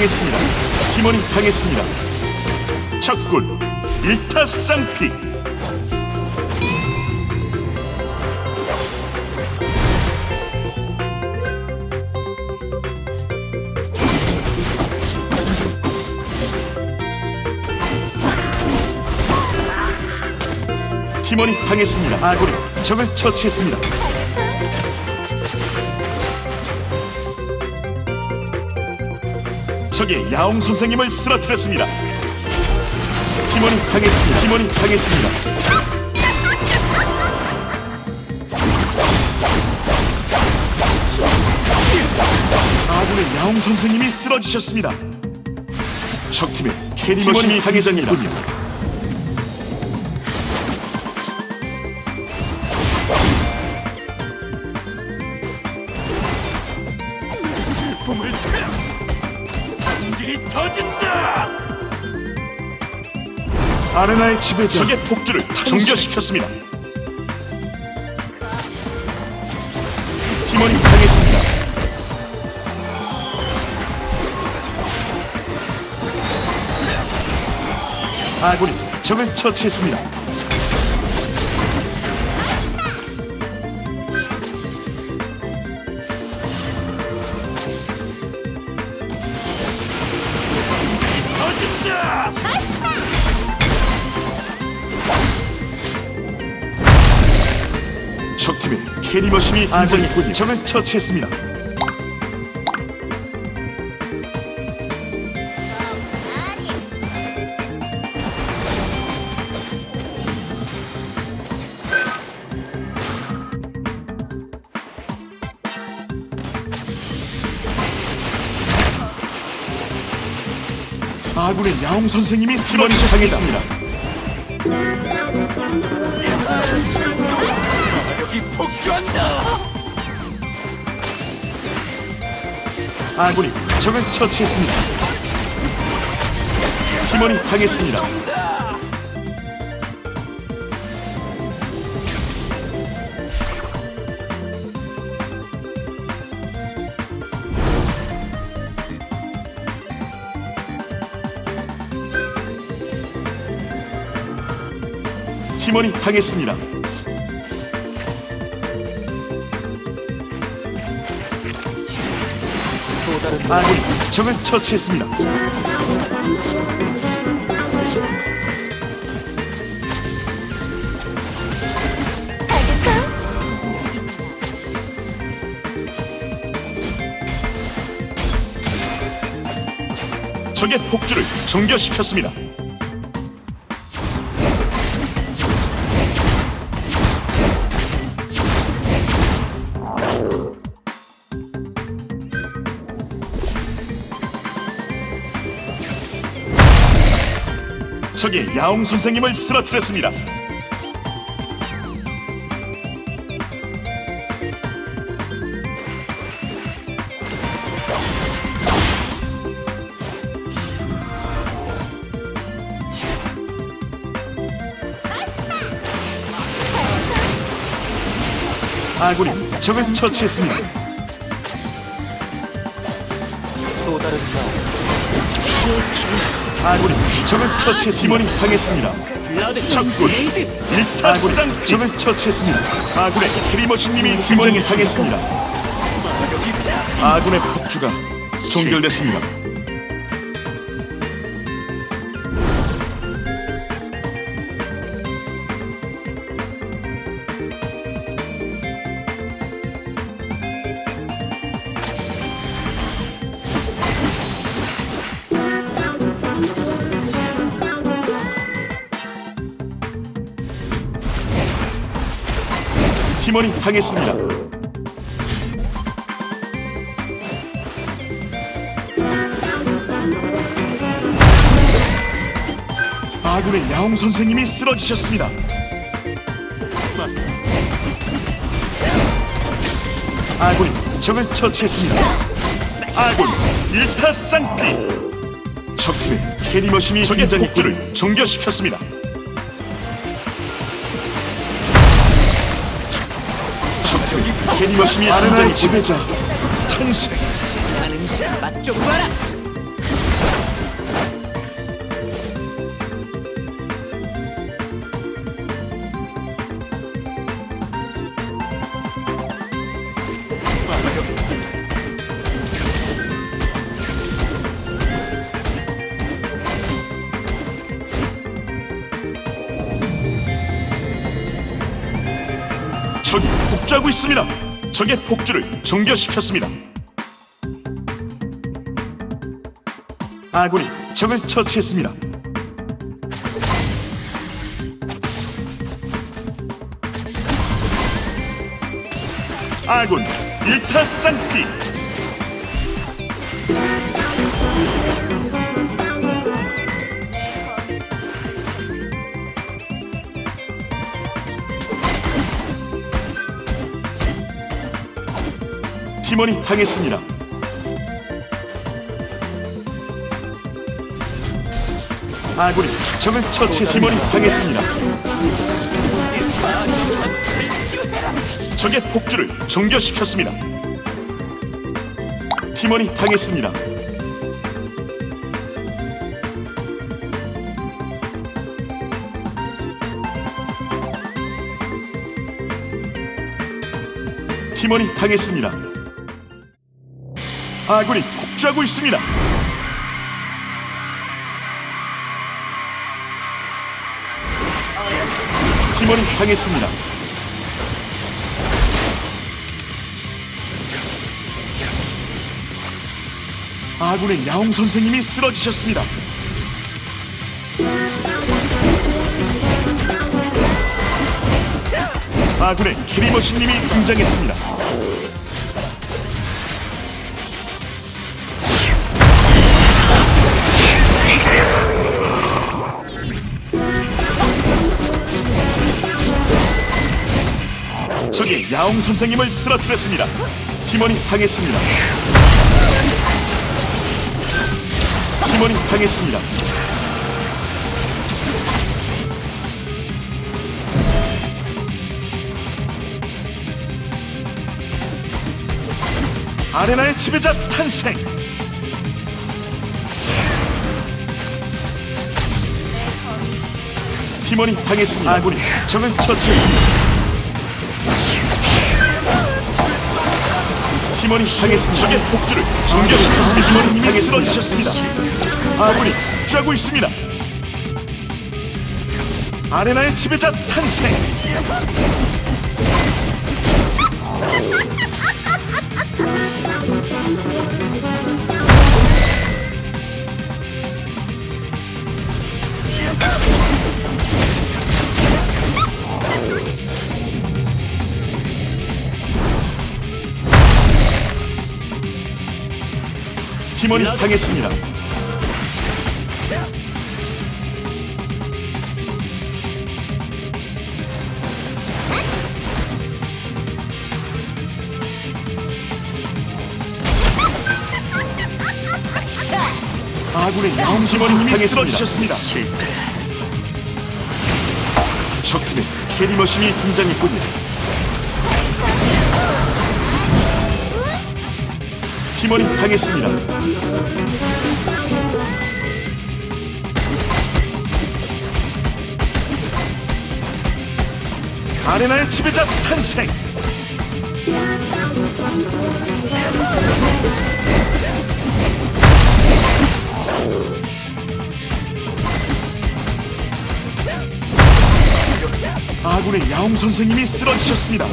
당했습니다. 팀원이 당했습니다. 적군 일타쌍피. 팀원이 당했습니다. 아군이 적을 처치했습니다. 적이 야옹 선생님을 쓰러뜨렸습니다. 팀원이 당했습니다. 팀원이 당했습니다. 아군의 야옹 선생님이 쓰러지셨습니다. 적팀의 캐리머신이 당했습니다. 슬픔을 성질이 터진다. 아레나의 지배자 적의 폭주를 정결시켰습니다. 팀원이 당했습니다. 아군이 적을 처치했습니다. 캐리머신이 아군이 적을 처치했습니다. 아군의 야옹 선생님이 쓰러지셨습니다. 아군이 적을 처치했습니다. 팀원이 당했습니다. 팀원이 당했습니다. 아군이 적을 처치했습니다. 적의 폭주를 정결시켰습니다. 적이 야옹 선생님을 쓰러뜨렸습니다. 아군이 적을 처치했습니다. 아군이 적을 처치했 팀원이 당했습니다. 적군 일타쌍 적을 처치했습니다. 아군의 캐리머신님이 팀원이 당했습니다. 아군의 폭주가 종결됐습니다. 팀원이 당했습니다. 아군의 야옹 선생님이 쓰러지셨습니다. 아군이 적을 처치했습니다. 아군 일타쌍피 적팀의 캐리머신이 적의 폭주를 정결시켰습니다. 괜히 열심히 아르나의 지배자. 탄생 하는 맛좀 봐라 저기 복제하고 있습니다. 적의 폭주를 정결시켰습니다. 아군이 적을 처치했습니다. 아군 일타쌍피 팀원이 당했습니다. 아군이 적을 처치 팀원이 당했습니다. 적의 폭주를 정결시켰습니다. 팀원이 당했습니다. 팀원이 당했습니다. 아군이 폭주하고 있습니다. 팀원이 당했습니다. 아군의 야옹 선생님이 쓰러지셨습니다. 아군의 캐리머신님이 등장했습니다. 야옹 선생님을 쓰러뜨렸습니다. 팀원이 당했습니다. 팀원이 당했습니다. 아레나의 지배자 탄생. 팀원이 당했습니다. 아군이 적을 처치했습니다. 팀원이 당했습니다. 적의 폭주를 정결시켰습니다. 팀원이 당해 쓰러지셨습니다. 아군이 쥐고 있습니다. 아레나의 지배자 탄생. 팀원이 당했습니다. 아군의 야옹 팀원이 당했습니다. 실패. 적팀에 캐리 머신이 등장했군요. 팀원이 당했습니다. 아레나의 지배자 탄생. 아군의 야옹 선생님이 쓰러지셨습니다.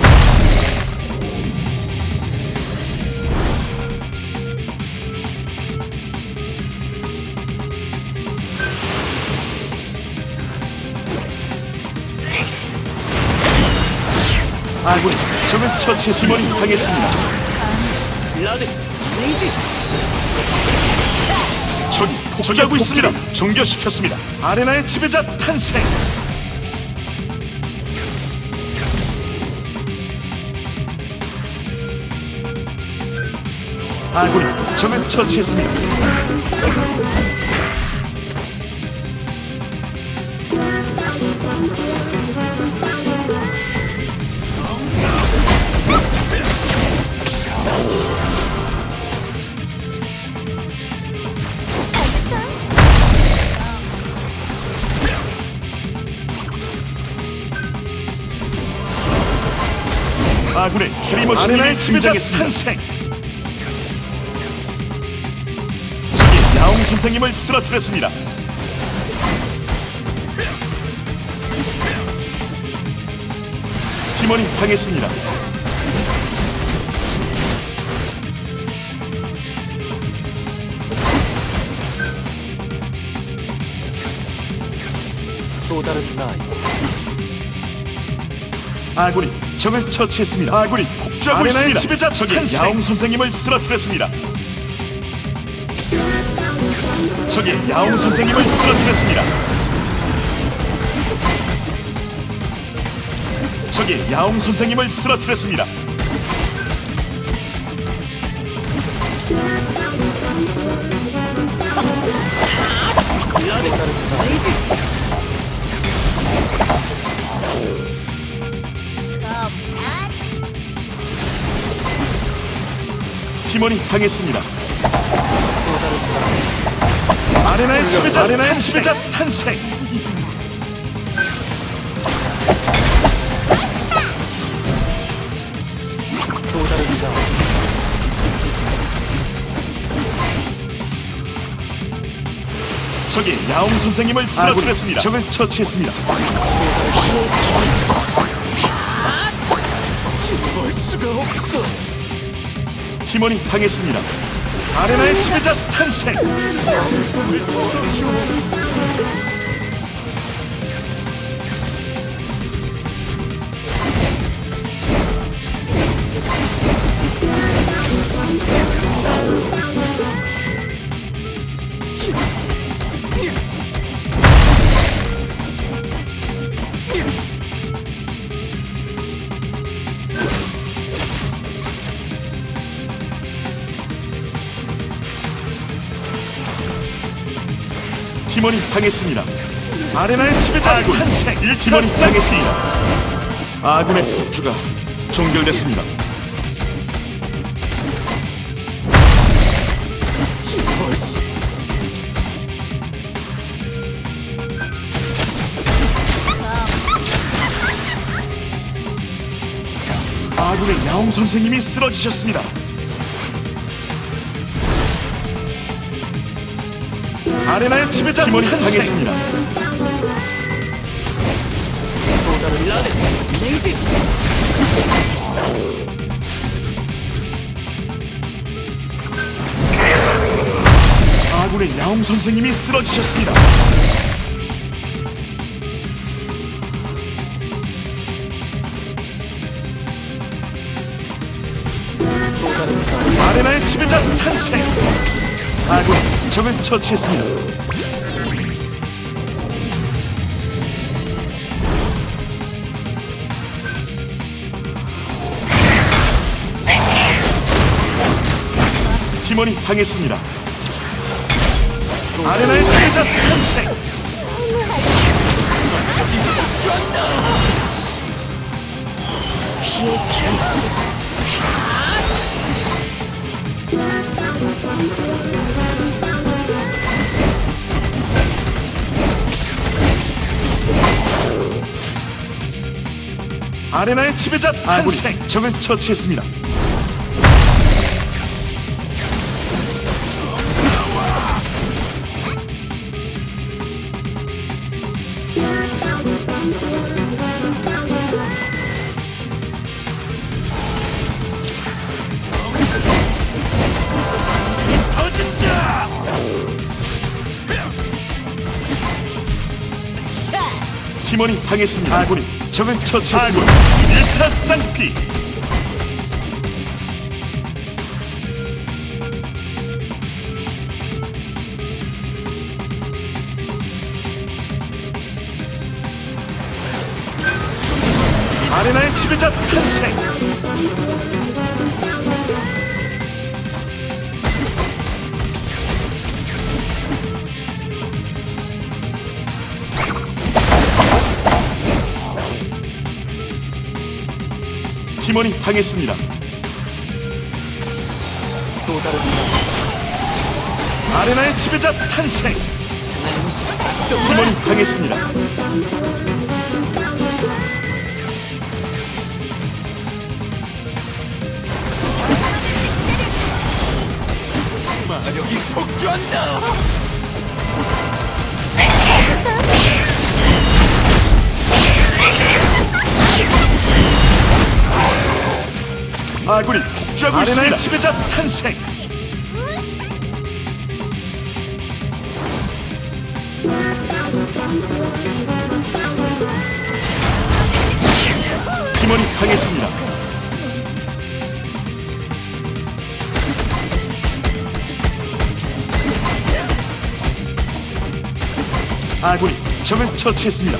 아군이 적을 처치 수머리 당했습니다. 라드 레이지 적이 폭주하고 있습니다. 정결시켰습니다. 아레나의 지배자 탄생. 아군이 적을 처치했습니다. 아군의 캐리머신이 지배자 탄생. 적이 야옹 선생님을 쓰러뜨렸습니다. 팀원이 당했습니다. 또 다른 나이. 아군이 적을 처치했습니다. 아군이 복주하고 아레나의 있습니다. 지배자 적이 탄생. 야옹 선생님을 쓰러뜨렸습니다. 적이 야옹 선생님을 쓰러뜨렸습니다. 적이 야옹 선생님을 쓰러뜨렸습니다. 다른 나이. 아레나의 지배자, 아레나의. 지배자 탄생. 적이 야옹 선생님을 쓰러뜨렸습니다. 적을 처치했습니다. 팀원이 당했습니다. 아레나의 지배자 탄생. 당했습니다. 아레나의 지배자 탄생. 팀원이 당했습니다. 아군의 폭주가 종결됐습니다. 아군의 야옹 선생님이 쓰러지셨습니다. 아레나의 지배자 팀원이 당했습니다. 아군의 야옹 선생님이 쓰러지셨습니다. 아레나의 지배자 탄생. 아군 적을 처치했습니다. 팀원이 당했습니다. 아레나의 지배자 탄생. 아레나의 지배자 탄생. 적을 처치했습니다. 터진다. 팀원이 당했습니다. 아군이 적을 처치했습니다. 일타 쌍피. 아레나의 지배자 탄생. 팀원이 당했습니다. 또 다른. 아레나의 지배자 탄생. 팀원이 당했습니다. 마력이 폭주한다. 아군이 복주하고 있습니다. 지배자 탄생. 팀원이 당했습니다. 아군이 적을 처치했습니다.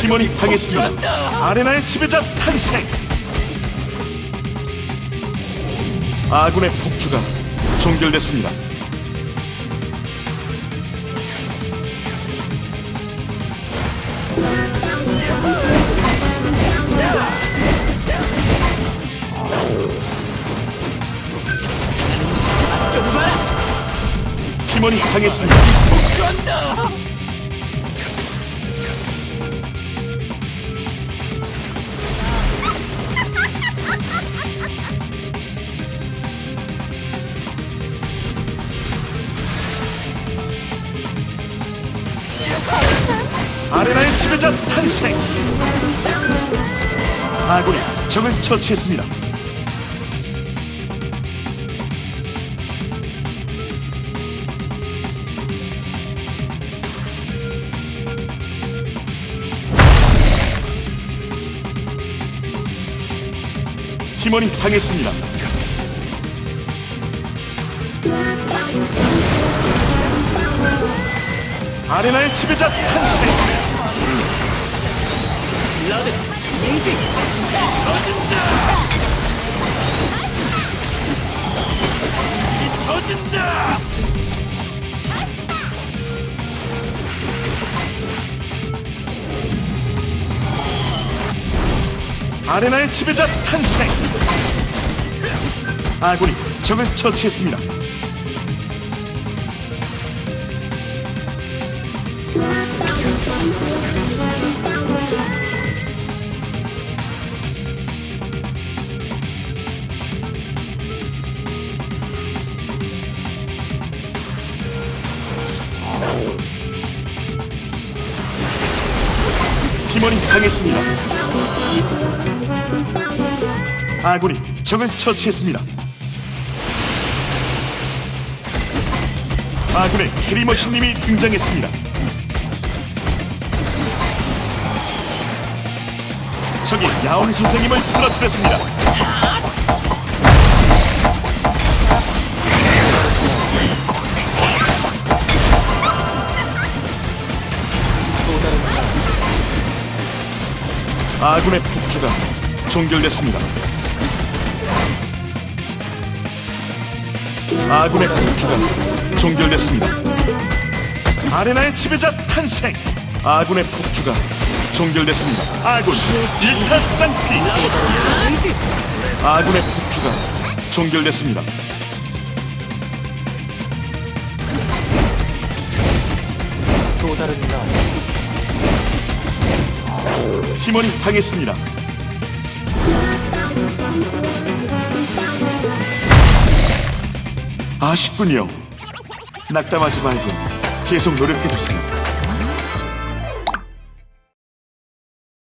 팀원이 당했습니다. 아레나의 지배자 탄생. 아군의 폭주가 종결됐습니다. 팀원이 당했습니다. 처치했습니다. 팀원이 당했습니다. 아레나의 지배자 탄생. 아레나의 지배자 탄생. 아군이 적을 처치했습니다. 당했습니다. 아군이 적을 처치했습니다. 아군의 캐리머신님이 등장했습니다. 적이 야옹 선생님을 쓰러뜨렸습니다. 아군의 폭주가 종결됐습니다. 아군의 폭주가 종결됐습니다. 아레나의 지배자 탄생. 아군의 폭주가 종결됐습니다. 아군 일타쌍피. 아군의 폭주가 종결됐습니다. 팀원이 당했습니다. 아쉽군요. 낙담하지 말고 계속 노력해주세요.